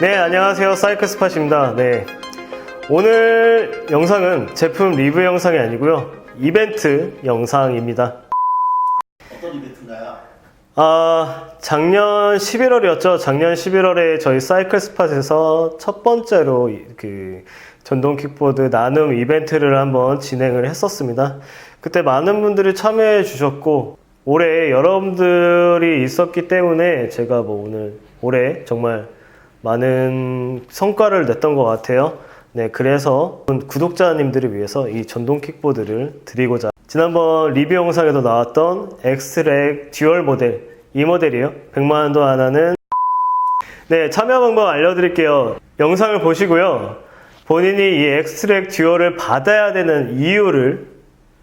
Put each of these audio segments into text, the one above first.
네, 안녕하세요. 사이클스팟입니다. 네. 오늘 영상은 제품 리뷰 영상이 아니고요. 이벤트 영상입니다. 어떤 이벤트인가요? 아, 작년 11월이었죠. 작년 11월에 저희 사이클스팟에서 첫 번째로 이- 그 전동 킥보드 나눔 이벤트를 한번 진행을 했었습니다. 그때 많은 분들이 참여해 주셨고 올해 여러분들이 있었기 때문에 제가 뭐 오늘 올해 정말 많은 성과를 냈던 것 같아요. 네, 그래서 구독자님들을 위해서 이 전동 킥보드를 드리고자 지난번 리뷰 영상에도 나왔던 엑스트랙 듀얼 모델 이 모델이에요. 100만 원도 안 하는 네, 참여 방법 알려드릴게요. 영상을 보시고요. 본인이 이 엑스트랙 듀얼을 받아야 되는 이유를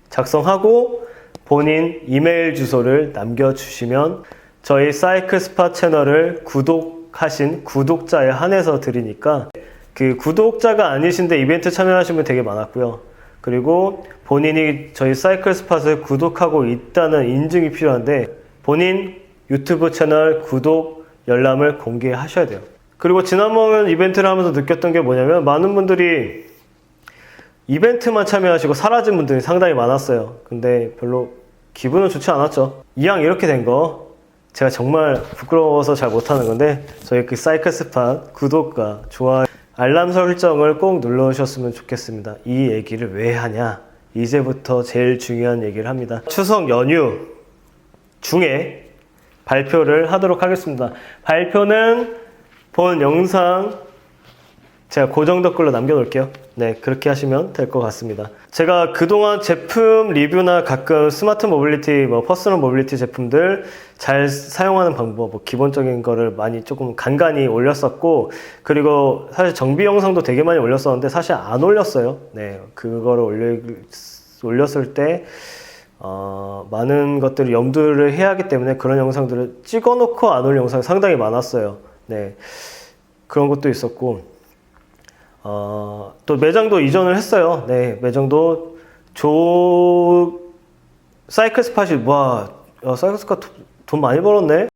작성하고 본인 이메일 주소를 남겨주시면 저희 사이클 스파 채널을 구독 하신 구독자에 한해서 드리니까 그 구독자가 아니신데 이벤트 참여하신 분 되게 많았고요. 그리고 본인이 저희 사이클 스팟을 구독하고 있다는 인증이 필요한데 본인 유튜브 채널 구독 열람을 공개하셔야 돼요. 그리고 지난번 이벤트를 하면서 느꼈던 게 뭐냐면 많은 분들이 이벤트만 참여하시고 사라진 분들이 상당히 많았어요. 근데 별로 기분은 좋지 않았죠. 이왕 이렇게 된 거 제가 정말 부끄러워서 잘 못하는 건데 저희 그 사이클 스팟 구독과 좋아요 알람 설정을 꼭 눌러주셨으면 좋겠습니다. 이 얘기를 왜 하냐? 이제부터 제일 중요한 얘기를 합니다. 추석 연휴 중에 발표를 하도록 하겠습니다. 발표는 본 영상 제가 고정 댓글로 남겨놓을게요. 네, 그렇게 하시면 될 것 같습니다. 제가 그동안 제품 리뷰나 가끔 스마트 모빌리티, 뭐 퍼스널 모빌리티 제품들 잘 사용하는 방법, 뭐 기본적인 거를 많이 조금 간간히 올렸었고, 그리고 사실 정비 영상도 되게 많이 올렸었는데 사실 안 올렸어요. 네, 그거를 올렸을 때, 어, 많은 것들을 염두를 해야 하기 때문에 그런 영상들을 찍어놓고 안 올 영상이 상당히 많았어요. 네. 그런 것도 있었고, 어, 또 매장도 이전을 했어요. 네, 매장도 조 사이클 스팟이 와, 야, 사이클 스팟 돈- 돈 많이 벌었네.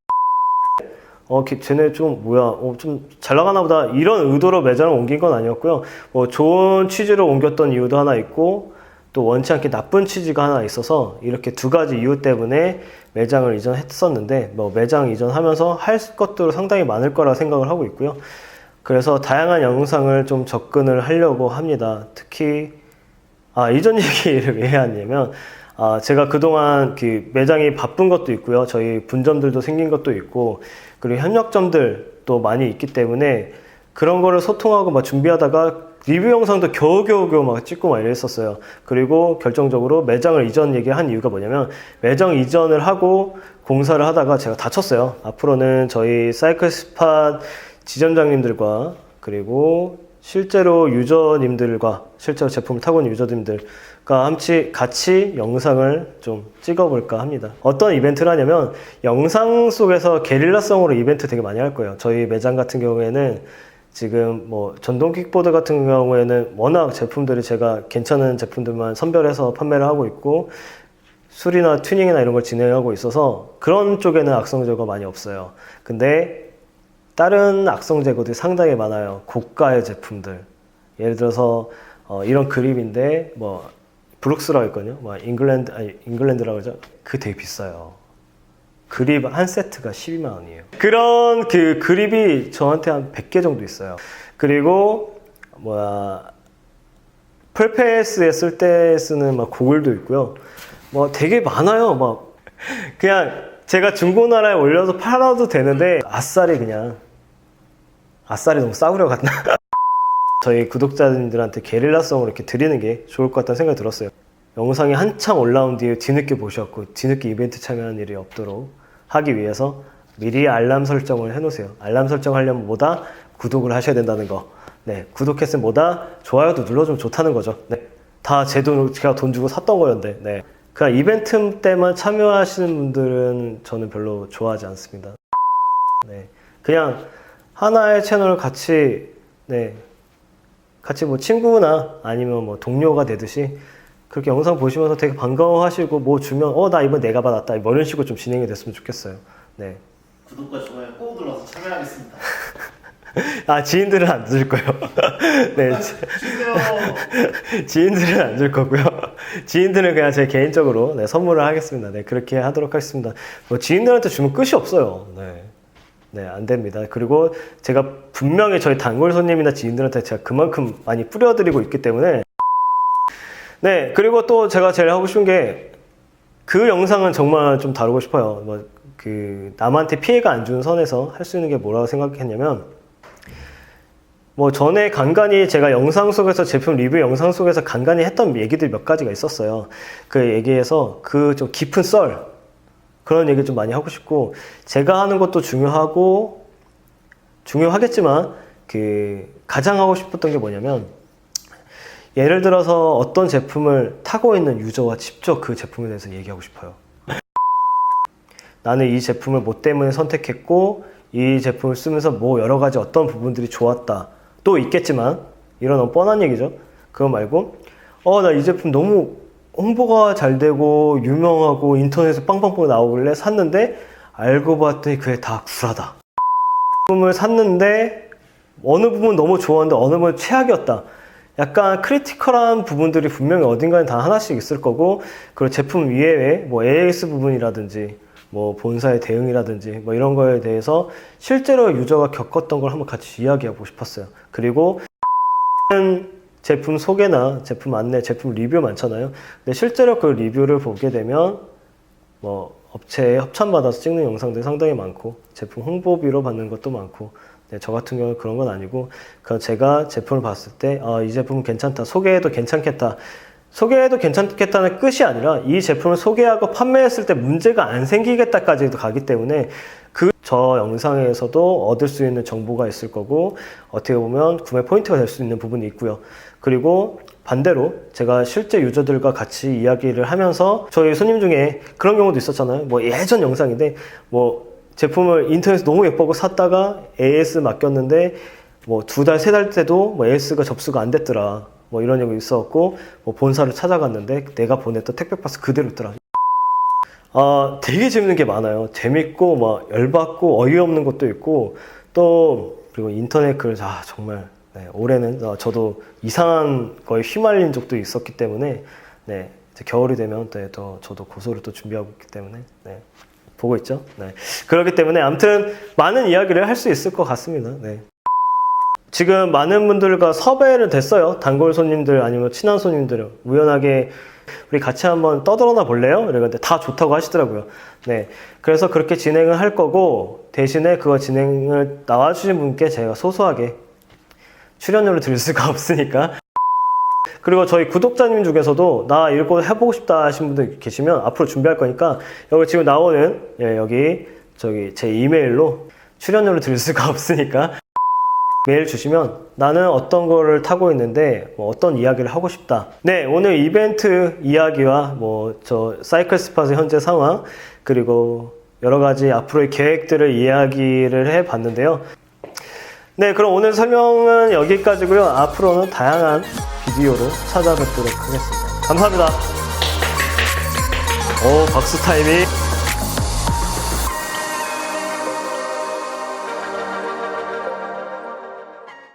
어, 걔- 쟤네 좀 뭐야, 어, 좀 잘 나가나 보다 이런 의도로 매장을 옮긴 건 아니었고요. 뭐 좋은 취지로 옮겼던 이유도 하나 있고 또 원치 않게 나쁜 취지가 하나 있어서 이렇게 두 가지 이유 때문에 매장을 이전했었는데 뭐 매장 이전하면서 할 것도 상당히 많을 거라 생각을 하고 있고요. 그래서 다양한 영상을 좀 접근을 하려고 합니다. 특히 아 이전 얘기를 왜 하냐면 아 제가 그동안 그 매장이 바쁜 것도 있고요. 저희 분점들도 생긴 것도 있고 그리고 협력점들도 많이 있기 때문에 그런 거를 소통하고 막 준비하다가 리뷰 영상도 겨우겨우겨우 막 찍고 막 이랬었어요. 그리고 결정적으로 매장을 이전 얘기한 이유가 뭐냐면 매장 이전을 하고 공사를 하다가 제가 다쳤어요. 앞으로는 저희 사이클 스팟 지점장님들과 그리고 실제로 유저님들과 실제로 제품을 타고 있는 유저님들과 함께 같이 영상을 좀 찍어볼까 합니다. 어떤 이벤트를 하냐면 영상 속에서 게릴라성으로 이벤트 되게 많이 할 거예요. 저희 매장 같은 경우에는 지금 뭐 전동 킥보드 같은 경우에는 워낙 제품들이 제가 괜찮은 제품들만 선별해서 판매를 하고 있고 수리나 튜닝이나 이런 걸 진행하고 있어서 그런 쪽에는 악성 제거가 많이 없어요. 근데 다른 악성 제거들이 상당히 많아요. 고가의 제품들. 예를 들어서 어, 이런 그립인데 뭐 브룩스라고 있거든요. 뭐 잉글랜드 아니 잉글랜드라고 그러죠. 그 되게 비싸요. 그립 한 세트가 12만 원이에요. 그런 그 그립이 저한테 한 100개 정도 있어요. 그리고 뭐야 풀페이스에 쓸 때 쓰는 막 고글도 있고요. 뭐 되게 많아요. 막 그냥 제가 중고나라에 올려서 팔아도 되는데 아싸리 그냥 아싸리 너무 싸구려 같나? 저희 구독자님들한테 게릴라성으로 이렇게 드리는 게 좋을 것 같다는 생각이 들었어요. 영상이 한참 올라온 뒤에 뒤늦게 보셨고 뒤늦게 이벤트 참여하는 일이 없도록 하기 위해서 미리 알람 설정을 해놓으세요. 알람 설정하려면 뭐다? 구독을 하셔야 된다는 거. 네, 구독했으면 뭐다? 좋아요도 눌러주면 좋다는 거죠. 네, 다 제 돈, 제가 돈 주고 샀던 거였는데, 네. 그냥 이벤트 때만 참여하시는 분들은 저는 별로 좋아하지 않습니다. 네, 그냥 하나의 채널을 같이, 네, 같이 뭐 친구나 아니면 뭐 동료가 되듯이 그렇게 영상 보시면서 되게 반가워하시고 뭐 주면 어 나 이번 내가 받았다 뭐 이런 식으로 좀 진행이 됐으면 좋겠어요. 네. 구독과 좋아요 꼭 눌러서 참여하겠습니다. 아 지인들은 안 줄 거예요. 네, 지-. 지인들은 안 줄 거고요. 지인들은 그냥 제 개인적으로 네, 선물을 하겠습니다. 네, 그렇게 하도록 하겠습니다. 뭐 지인들한테 주면 끝이 없어요. 네. 네, 안 됩니다. 그리고 제가 분명히 저희 단골 손님이나 지인들한테 제가 그만큼 많이 뿌려드리고 있기 때문에 네, 그리고 또 제가 제일 하고 싶은 게 그 영상은 정말 좀 다루고 싶어요. 뭐, 그, 남한테 피해가 안 주는 선에서 할 수 있는 게 뭐라고 생각했냐면, 뭐, 전에 간간히 제가 영상 속에서, 제품 리뷰 영상 속에서 간간히 했던 얘기들 몇 가지가 있었어요. 그 얘기에서 그 좀 깊은 썰, 그런 얘기 좀 많이 하고 싶고, 제가 하는 것도 중요하고, 중요하겠지만, 그, 가장 하고 싶었던 게 뭐냐면, 예를 들어서 어떤 제품을 타고 있는 유저와 직접 그 제품에 대해서 얘기하고 싶어요. 나는 이 제품을 뭐 때문에 선택했고, 이 제품을 쓰면서 뭐 여러 가지 어떤 부분들이 좋았다. 또 있겠지만, 이런 뻔한 얘기죠. 그거 말고, 어, 나 이 제품 너무 홍보가 잘 되고, 유명하고, 인터넷에 빵빵빵 나오길래 샀는데, 알고 봤더니 그게 다 구라다. 제품을 샀는데, 어느 부분 너무 좋았는데, 어느 부분 최악이었다. 약간 크리티컬한 부분들이 분명히 어딘가에 다 하나씩 있을 거고, 그리고 제품 이외에 뭐 AS 부분이라든지, 뭐 본사의 대응이라든지, 뭐 이런 거에 대해서 실제로 유저가 겪었던 걸 한번 같이 이야기하고 싶었어요. 그리고 제품 소개나 제품 안내, 제품 리뷰 많잖아요. 근데 실제로 그 리뷰를 보게 되면 뭐 업체에 협찬받아서 찍는 영상들 상당히 많고 제품 홍보비로 받는 것도 많고 네, 저 같은 경우는 그런 건 아니고 그 제가 제품을 봤을 때 아, 이 제품은 괜찮다 소개해도 괜찮겠다 소개해도 괜찮겠다는 끝이 아니라 이 제품을 소개하고 판매했을 때 문제가 안 생기겠다까지도 가기 때문에 그 저 영상에서도 얻을 수 있는 정보가 있을 거고 어떻게 보면 구매 포인트가 될 수 있는 부분이 있고요. 그리고 반대로 제가 실제 유저들과 같이 이야기를 하면서 저희 손님 중에 그런 경우도 있었잖아요. 뭐 예전 영상인데 뭐 제품을 인터넷에서 너무 예쁘고 샀다가 AS 맡겼는데 뭐 두 달, 세 달 때도 뭐 AS가 접수가 안 됐더라. 뭐 이런 얘기 있었고 뭐 본사를 찾아갔는데 내가 보냈던 택배 박스 그대로 있더라. 아, 되게 재밌는 게 많아요. 재밌고, 막, 열받고, 어이없는 것도 있고, 또, 그리고 인터넷 글, 아, 정말, 네, 올해는 어, 저도 이상한 거에 휘말린 적도 있었기 때문에, 네, 겨울이 되면 네, 또 저도 고소를 또 준비하고 있기 때문에, 네, 보고 있죠. 네. 그렇기 때문에, 아무튼, 많은 이야기를 할 수 있을 것 같습니다. 네. 지금 많은 분들과 섭외를 됐어요. 단골 손님들 아니면 친한 손님들 우연하게 우리 같이 한번 떠들어나 볼래요? 이러는데 다 좋다고 하시더라고요. 네. 그래서 그렇게 진행을 할 거고 대신에 그거 진행을 나와주신 분께 제가 소소하게 출연료를 드릴 수가 없으니까 그리고 저희 구독자님 중에서도 나 이거 해보고 싶다 하신 분들 계시면 앞으로 준비할 거니까 여기 지금 나오는 예, 여기 저기 제 이메일로 출연료를 드릴 수가 없으니까 메일 주시면 나는 어떤 거를 타고 있는데 뭐 어떤 이야기를 하고 싶다. 네, 오늘 이벤트 이야기와 뭐 저 사이클 스팟의 현재 상황 그리고 여러 가지 앞으로의 계획들을 이야기를 해 봤는데요. 네, 그럼 오늘 설명은 여기까지고요. 앞으로는 다양한 비디오로 찾아뵙도록 하겠습니다. 감사합니다. 오, 박수 타이밍.